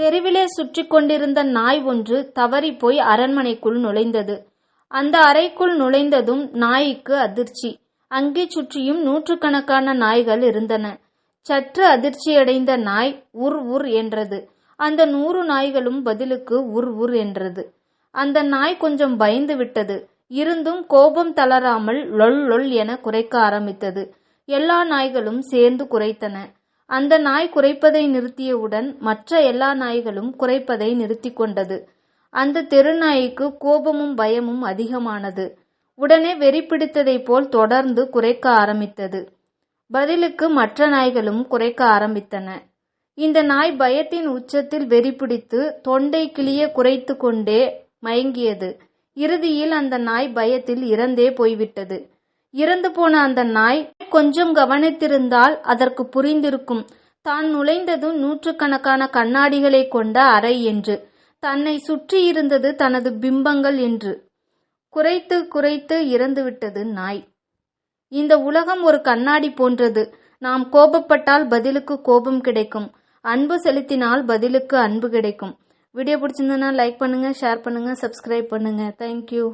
தெருவிலே சுற்றி கொண்டிருந்த நாய் ஒன்று தவறி போய் அரண்மனைக்குள் நுழைந்தது. அந்த அறைக்குள் நுழைந்ததும் நாய்க்கு அதிர்ச்சி. அங்கே சுற்றியும் நூற்றுக்கணக்கான நாய்கள் இருந்தன. சற்று அதிர்ச்சியடைந்த நாய் உர் உர் என்றது. அந்த நூறு நாய்களும் பதிலுக்கு உர் உர் என்றது. அந்த நாய் கொஞ்சம் பயந்து விட்டது. இருந்தும் கோபம் தளராமல் லொல் லொல் என குறைக்க ஆரம்பித்தது. எல்லா நாய்களும் சேர்ந்து குறைத்தன அந்த நாய் குறைப்பதை நிறுத்தியவுடன் மற்ற எல்லா நாய்களும் குறைப்பதை நிறுத்தி கொண்டது. அந்த தெருநாய்க்கு கோபமும் பயமும் அதிகமானது. உடனே வெறி பிடித்ததைப் போல் தொடர்ந்து குறைக்க ஆரம்பித்தது. பதிலுக்கு மற்ற நாய்களும் குறைக்க ஆரம்பித்தன. இந்த நாய் பயத்தின் உச்சத்தில் வெறி பிடித்து தொண்டை கிளிய குறைத்து கொண்டே மயங்கியது. இறுதியில் அந்த நாய் பயத்தில் இறந்தே போய்விட்டது. இறந்து போன அந்த நாய் கொஞ்சம் கவனித்திருந்தால் அதற்கு புரிந்திருக்கும். தான் நுழைந்ததும் நூற்றுக்கணக்கான கண்ணாடிகளை கொண்ட அறை என்று. தன்னை சுற்றி இருந்தது தனது பிம்பங்கள் என்று. குறைத்து குறைத்து இறந்துவிட்டது நாய். இந்த உலகம் ஒரு கண்ணாடி போன்றது. நாம் கோபப்பட்டால் பதிலுக்கு கோபம் கிடைக்கும். அன்பு செலுத்தினால் பதிலுக்கு அன்பு கிடைக்கும். வீடியோ பிடிச்சிருந்ததுன்னா லைக் பண்ணுங்க ஷேர் பண்ணுங்க சப்ஸ்கிரைப் பண்ணுங்க. தேங்க்யூ